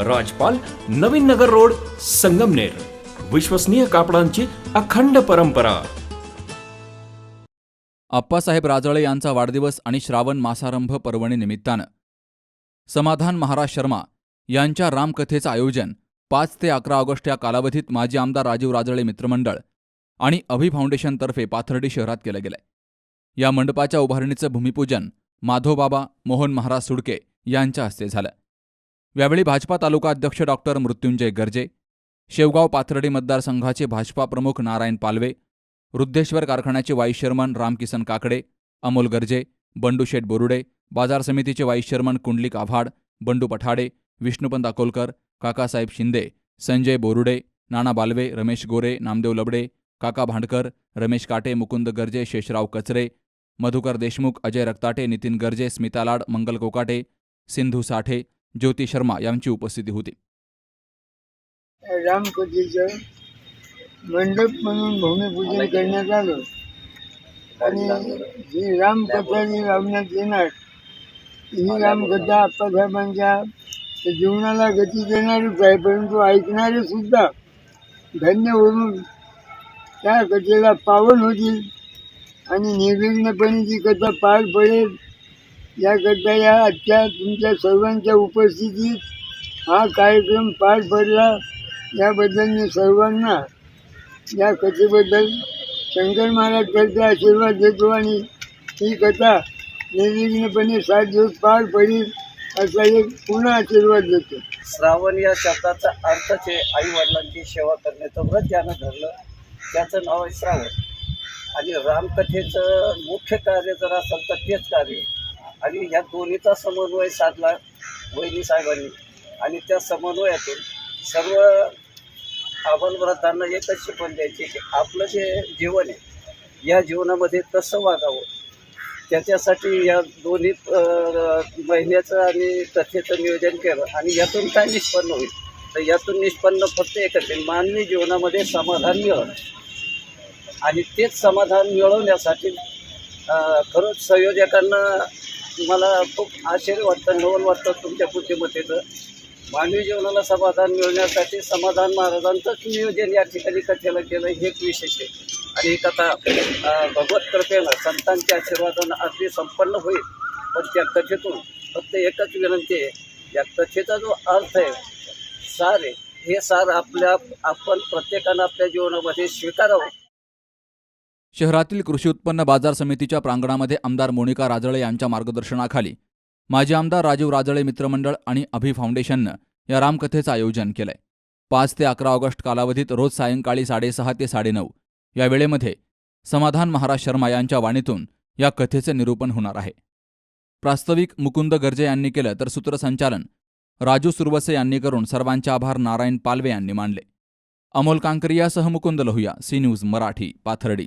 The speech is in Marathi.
राजपाल नवीन नगर रोड संगमनेर. विश्वसनीय कापडांची अखंड परंपरा. आप्पासाहेब राजळे यांचा वाढदिवस आणि श्रावण मासारंभ पर्वणी निमित्तानं. समाधान महाराज शर्मा यांच्या रामकथेचं आयोजन पाच ते अकरा ऑगस्ट या कालावधीत माजी आमदार राजीव राजळे मित्रमंडळ आणि अभि फाउंडेशनतर्फे पाथर्डी शहरात केलं गेलंय. या मंडपाच्या उभारणीचं भूमिपूजन माधोबाबा मोहन महाराज सुडके यांच्या हस्ते झालं. यावेळी भाजपा तालुका अध्यक्ष डॉक्टर मृत्युंजय गर्जे शेवगाव पाथर्डी मतदारसंघाचे भाजपा प्रमुख नारायण पालवे वृद्धेश्वर कारखान्याचे वाईस चेअरमन रामकिसन काकडे अमोल गर्जे बंडू शेठ बोरुडे बाजार समितीचे वाईस चेअरमन कुंडलिक आव्हाड बंडू पठाडे विष्णुपंत अकोलकर काकासाहेब शिंदे संजय बोरुडे नाना बालवे रमेश गोरे नामदेव लबडे काका भांडकर रमेश काटे मुकुंद गर्जे शेषराव कचरे मधुकर देशमुख अजय रक्ताटे नितीन गर्जे स्मिता लाड मंगल कोकाटे सिंधू साठे ज्योती शर्मा यांची उपस्थिती होती. रामकथेचं मंडप म्हणून भूमिपूजन करण्यात आलं. आणि ही रामकथा जी लावण्यात येणार ही रामकथा आप्पासाहेबांच्या जीवनाला गती देणारीच आहे परंतु ऐकणारे सुद्धा धन्य होऊन त्या कथेला पावन होतील आणि निर्विघ्नपणे ती कथा पार पडेल. याकरता या आजच्या तुमच्या सर्वांच्या उपस्थितीत हा कार्यक्रम पार पडला. याबद्दल मी सर्वांना या कथेबद्दल शंकर महाराजकरता आशीर्वाद देतो आणि ही कथा निर्विघ्नपणे सात दिवस पार पडेल असा एक पुन्हा आशीर्वाद देतो. श्रावण या शब्दाचा अर्थच आहे आई वडिलांची सेवा करण्याचं व्रत ज्यानं धरलं त्याचं नाव आहे श्रावण. आणि रामकथेचं मुख्य कार्य जर असेल तर तेच कार्य. आणि ह्या दोन्हीचा समन्वय साधला वहिनी साहेबांनी. आणि त्या समन्वयातून सर्व व्रतांना एकच शिकवण द्यायची की आपलं जे जीवन आहे या जीवनामध्ये कसं वागावं. त्याच्यासाठी या दोन्ही महिन्याचं आणि कथेचं नियोजन केलं आणि यातून काय निष्पन्न होईल? तर यातून निष्पन्न फक्त एकच आहे मानवी जीवनामध्ये समाधान मिळवणं. आणि तेच समाधान मिळवण्यासाठी खरंच संयोजकांना मला खूप आश्चर्य वाटतं नवल वाटतं तुमच्या बुद्धिमत्तेचं. मानवी जीवनाला समाधान मिळवण्यासाठी समाधान महाराजांचंच नियोजन या ठिकाणी कथेला केलं हे एक विशेष आहे. आणि ही कथा भगवत कृपेनं संतांच्या आशीर्वादानं अगदी संपन्न होईल पण त्या कथेतून फक्त एकच विनंती आहे. या कथेचा जो अर्थ आहे सार आहे हे सार आपल्या आपण प्रत्येकानं आपल्या जीवनामध्ये स्वीकारावं. शहरातील कृषी उत्पन्न बाजार समितीच्या प्रांगणामध्ये आमदार मोनिका राजळे यांच्या मार्गदर्शनाखाली माजी आमदार राजीव राजळे मित्रमंडळ आणि अभि फाउंडेशननं या रामकथेचं आयोजन केलंय. पाच ते अकरा ऑगस्ट कालावधीत रोज सायंकाळी साडेसहा ते साडेनऊ या वेळेमध्ये समाधान महाराज शर्मा यांच्या वाणीतून या कथेचं निरूपण होणार आहे. प्रास्ताविक मुकुंद गर्जे यांनी केलं तर सूत्रसंचालन राजू सुरवसे यांनी करून सर्वांचे आभार नारायण पालवे यांनी मानले. Amol कांकरियासह Mukund Lohiya C news Marathi Pathardi.